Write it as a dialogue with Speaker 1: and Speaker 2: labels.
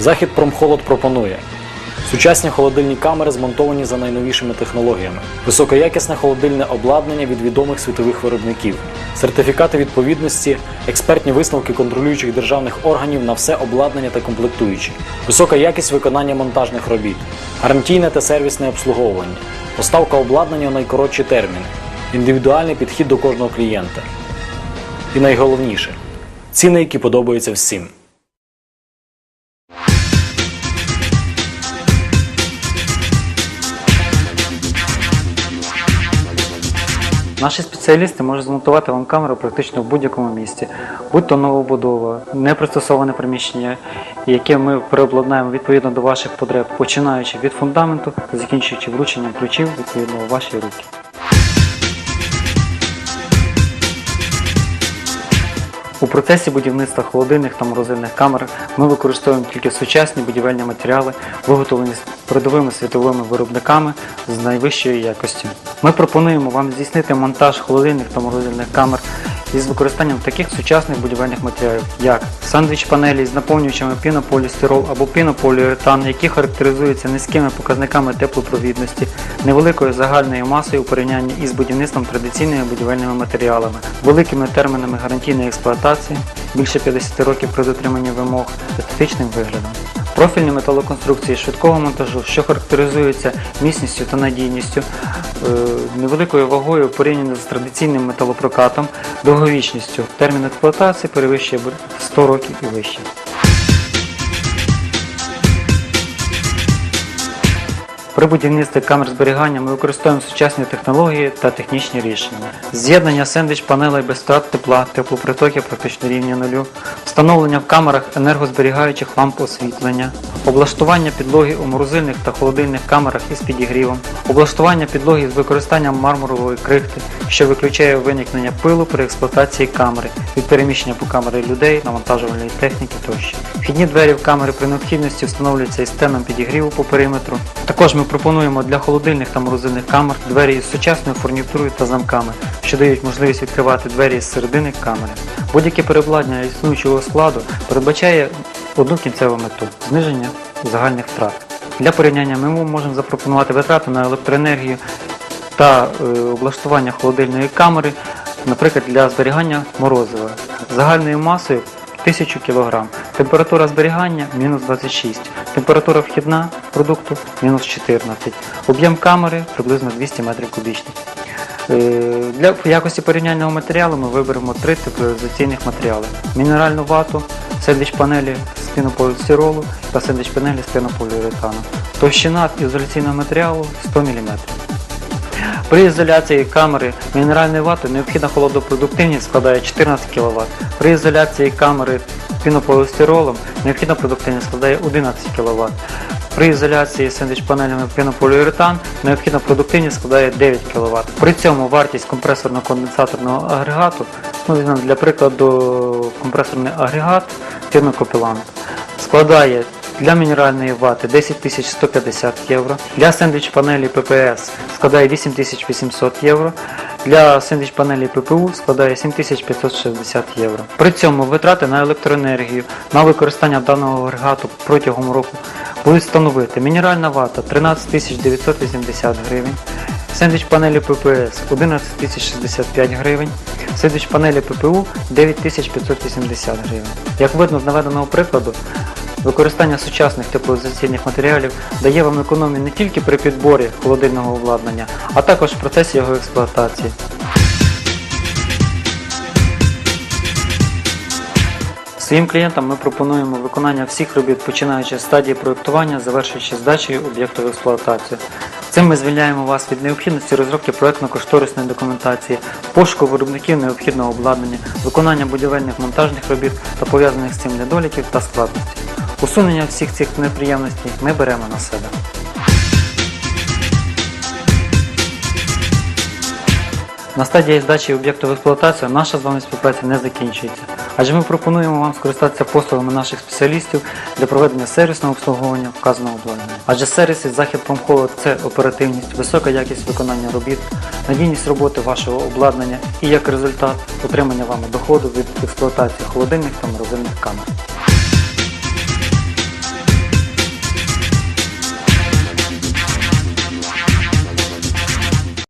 Speaker 1: Захід Промхолод пропонує. Сучасні холодильні камери, змонтовані за найновішими технологіями, високоякісне холодильне обладнання від відомих світових виробників, сертифікати відповідності, експертні висновки контролюючих державних органів на все обладнання та комплектуючі, висока якість виконання монтажних робіт, гарантійне та сервісне обслуговування, поставка обладнання у найкоротші терміни, індивідуальний підхід до кожного клієнта. І найголовніше. Ціни, які подобаються всім.
Speaker 2: Наші спеціалісти можуть змонтувати вам камеру практично в будь-якому місці, будь то новобудова, непристосоване приміщення, яке ми переобладнаємо відповідно до ваших потреб, починаючи від фундаменту, закінчуючи врученням ключів відповідно у ваші руки. У процесі будівництва холодильних та морозильних камер ми використовуємо тільки сучасні будівельні матеріали, виготовлені з передовими світовими виробниками з найвищою якістю. Ми пропонуємо вам здійснити монтаж холодильних та морозильних камер із використанням таких сучасних будівельних матеріалів, як сандвіч панелі з наповнювачами пінополістирол або пінополіуретан, які характеризуються низькими показниками теплопровідності, невеликою загальною масою у порівнянні із будівництвом традиційними будівельними матеріалами, великими термінами гарантійної експлуатації, більше 50 років при дотриманні вимог, естетичним виглядом. Профільні металоконструкції швидкого монтажу, що характеризуються міцністю та надійністю, невеликою вагою порівняно з традиційним металопрокатом, довговічністю. Термін експлуатації перевищує 100 років і вище. При будівництві камер зберігання ми використовуємо сучасні технології та технічні рішення. З'єднання сендвіч панелей без втрат тепла, теплопритоки практично рівні нулю, встановлення в камерах енергозберігаючих ламп освітлення, облаштування підлоги у морозильних та холодильних камерах із підігрівом, облаштування підлоги з використанням мармурової крихти, що виключає виникнення пилу при експлуатації камери, від переміщення по камері людей, навантажувальної техніки тощо. Вхідні двері в камери при необхідності встановлюються із стеном підігріву по периметру. Також ми пропонуємо для холодильних та морозильних камер двері із сучасною фурнітурою та замками, що дають можливість відкривати двері з середини камери. Будь-яке переобладнання існуючого складу передбачає одну кінцеву мету зниження загальних втрат. Для порівняння ми можемо запропонувати витрати на електроенергію та е, облаштування холодильної камери, наприклад, для зберігання морозива загальною масою 1000 кг. Температура зберігання мінус 26, температура вхідна продукту мінус 14, об'єм камери приблизно 200 метрів кубічних. Е, Для якості порівняльного матеріалу ми виберемо три теплоізоляційних матеріали: мінеральну вату, сендвіч панелі з пінополістиролу та сендвіч панелі з пінополіуретану. Товщина ізоляційного матеріалу 100 мм. При ізоляції камери мінеральної вати необхідна холодопродуктивність складає 14 кВт. При ізоляції камери пінополістиролом необхідна продуктивність складає 11 кВт. При ізоляції сендвіч панелями пінополіуретан необхідна продуктивність складає 9 кВт. При цьому вартість компресорно-конденсаторного агрегату, ну для прикладу компресорний агрегат фірми Copilot, складає для мінеральної вати 10 150 євро, для сендвіч панелі ППС складає 8800 євро, для сендвіч панелі ППУ складає 7560 євро. При цьому витрати на електроенергію на використання даного агрегату протягом року будуть становити мінеральна вата 13 980 гривень, сендвіч панелі ППС 11 065 гривень, сендвіч панелі ППУ 9580 гривень. Як видно з наведеного прикладу, Використання сучасних теплоізоляційних матеріалів дає вам економію не тільки при підборі холодильного обладнання, а також в процесі його експлуатації. Своїм клієнтам ми пропонуємо виконання всіх робіт, починаючи з стадії проєктування, завершуючи здачею об'єкту в експлуатацію. Цим ми звільняємо вас від необхідності розробки проєктно-кошторисної документації, пошуку виробників необхідного обладнання, виконання будівельних монтажних робіт та пов'язаних з цим недоліків та складностей. Усунення всіх цих неприємностей ми беремо на себе. На стадії здачі об'єкту в експлуатацію наша з вами співпраця не закінчується, адже ми пропонуємо вам скористатися послугами наших спеціалістів для проведення сервісного обслуговування вказаного обладнання. Адже сервіс із Захід Промхолод – це оперативність, висока якість виконання робіт, надійність роботи вашого обладнання і як результат отримання вами доходу від експлуатації холодильних та морозильних камер.